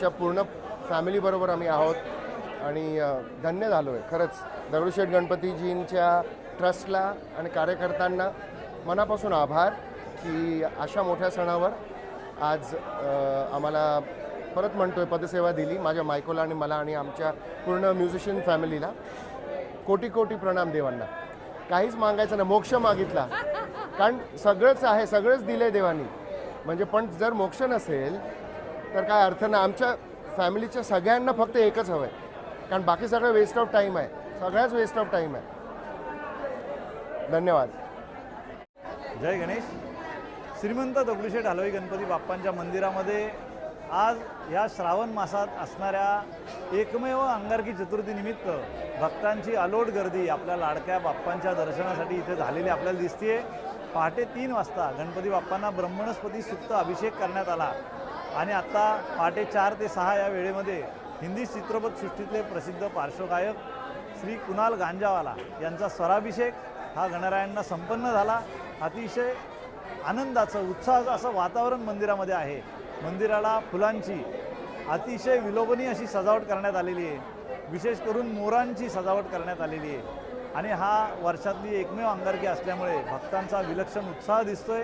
आमच्या पूर्ण फॅमिलीबरोबर आम्ही आहोत. आणि धन्य झालो आहे खरंच दगडूशेठ गणपतीजींच्या ट्रस्टला आणि कार्यकर्त्यांना मनापासून आभार की अशा मोठ्या सणावर आज आम्हाला परत म्हणतोय पदसेवा दिली माझ्या मायकोला आणि मला आणि आमच्या पूर्ण म्युझिशियन फॅमिलीला कोटी कोटी प्रणाम देवांना. काहीच मागायचं नाही. मोक्ष मागितला. कारण सगळंच आहे सगळंच दिलं आहे देवानी. म्हणजे पण जर मोक्ष नसेल तर काय अर्थ नाही. आमच्या फॅमिलीच्या सगळ्यांना फक्त एकच हवं आहे. कारण बाकी सगळं वेस्ट ऑफ टाईम आहे. सगळ्याच वेस्ट ऑफ टाईम आहे. धन्यवाद. जय गणेश. श्रीमंत दगडूशेठ हलवाई गणपती बाप्पांच्या मंदिरामध्ये आज या श्रावण मासात असणाऱ्या एकमेव अंगारकी चतुर्थीनिमित्त भक्तांची अलोट गर्दी आपल्या लाडक्या बाप्पांच्या दर्शनासाठी इथे झालेली आपल्याला दिसते पहाटे तीन वाजता गणपती बाप्पांना ब्रह्मणस्पती सुप्त अभिषेक करण्यात आला. आणि आत्ता पहाटे चार ते सहा या वेळेमध्ये हिंदी चित्रपटसृष्टीतले प्रसिद्ध पार्श्वगायक श्री कुणाल गांजावाला यांचा स्वराभिषेक हा गणरायांना संपन्न झाला. अतिशय आनंदाचं उत्साहाचं असं वातावरण मंदिरामध्ये आहे. मंदिराला फुलांची अतिशय विलोभनीय अशी सजावट करण्यात आलेली आहे. विशेष करून मोरांची सजावट करण्यात आलेली आहे. आणि हा वर्षातली एकमेव अंगारकी असल्यामुळे भक्तांचा विलक्षण उत्साह दिसतोय.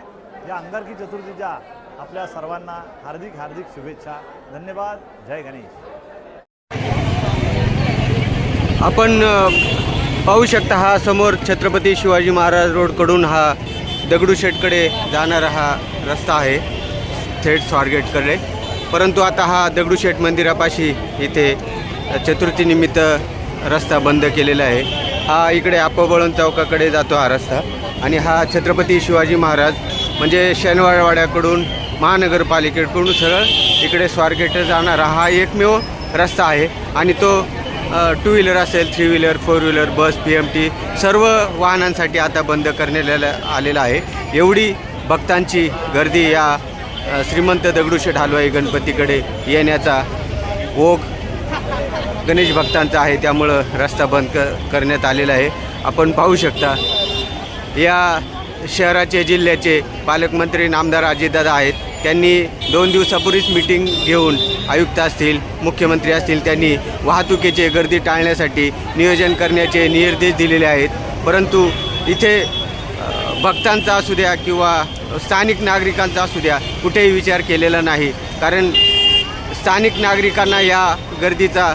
या अंगारकी चतुर्थीच्या आपल्या सर्वांना हार्दिक हार्दिक शुभेच्छा. धन्यवाद. जय गणेश. आपण पाहू शकता हा समोर छत्रपती शिवाजी महाराज रोडकडून हा दगडूशेठकडे जाणारा हा रस्ता आहे थेट स्वारगेटकडे. परंतु आता हा दगडूशेठ मंदिरापाशी इथे चतुर्थीनिमित्त रस्ता बंद केलेला आहे. हा इकडे आपोबळून चौकाकडे जातो हा रस्ता. आणि हा छत्रपती शिवाजी महाराज म्हणजे शनिवारवाड्याकडून महानगरपालिकेकडून सरळ इकडे स्वारगेट जाणारा हा एकमेव रस्ता आहे. आणि तो टू व्हीलर असेल three wheeler four wheeler bus P M T सर्व वाहनांसाठी आता बंद करण्यात आलेला आहे. एवढी भक्तांची गर्दी या श्रीमंत दगडूशेठ हलवाई गणपतीकडे येण्याचा ओघ गणेश भक्तांचा आहे. त्यामुळं रस्ता बंद क करण्यात आलेला आहे. आपण पाहू शकता या शहराचे जिल्ह्याचे पालकमंत्री नामदार अजितदादा आहेत. त्यांनी दोन दिवसापूर्वीच मिटिंग घेऊन आयुक्त असतील मुख्यमंत्री असतील त्यांनी वाहतुकीचे गर्दी टाळण्यासाठी नियोजन करण्याचे निर्देश दिलेले आहेत. परंतु इथे भक्तांचा असू द्या किंवा स्थानिक नागरिकांचा असू द्या कुठेही विचार केलेला नाही. कारण स्थानिक नागरिकांना या गर्दीचा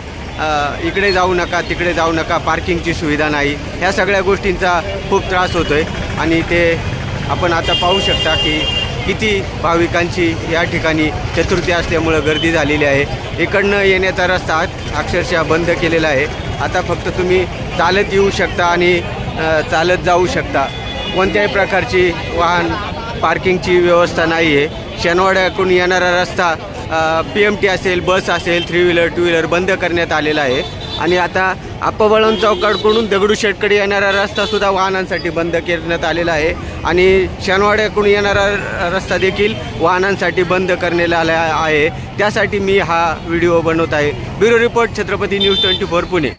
इकडे जाऊ नका तिकडे जाऊ नका पार्किंगची सुविधा नाही. ह्या सगळ्या गोष्टींचा खूप त्रास होतो आहे आणि ते आपण आता पाहू शकता की किती भाविकांची या ठिकाणी चतुर्थी असल्यामुळं गर्दी झालेली आहे. इकडनं येण्याचा रस्ता अक्षरशः बंद केलेला आहे. आता फक्त तुम्ही चालत येऊ शकता आणि चालत जाऊ शकता. कोणत्याही प्रकारची वाहन पार्किंगची व्यवस्था नाही आहे शनिवाड्याकडून येणारा रस्ता पी एम टी असेल बस असेल थ्री व्हीलर टू व्हीलर बंद करण्यात आलेला आहे. आणि आता आप्पाबळवंत चौकाडकडून दगडूशेठकडे येणारा रस्तासुद्धा वाहनांसाठी बंद करण्यात आलेला आहे. आणि शनवाड्याकडून येणारा रस्ता देखील वाहनांसाठी बंद करण्यात आला आहे. त्यासाठी मी हा व्हिडिओ बनवत आहे. Bureau report Chhatrapati news twenty four Pune.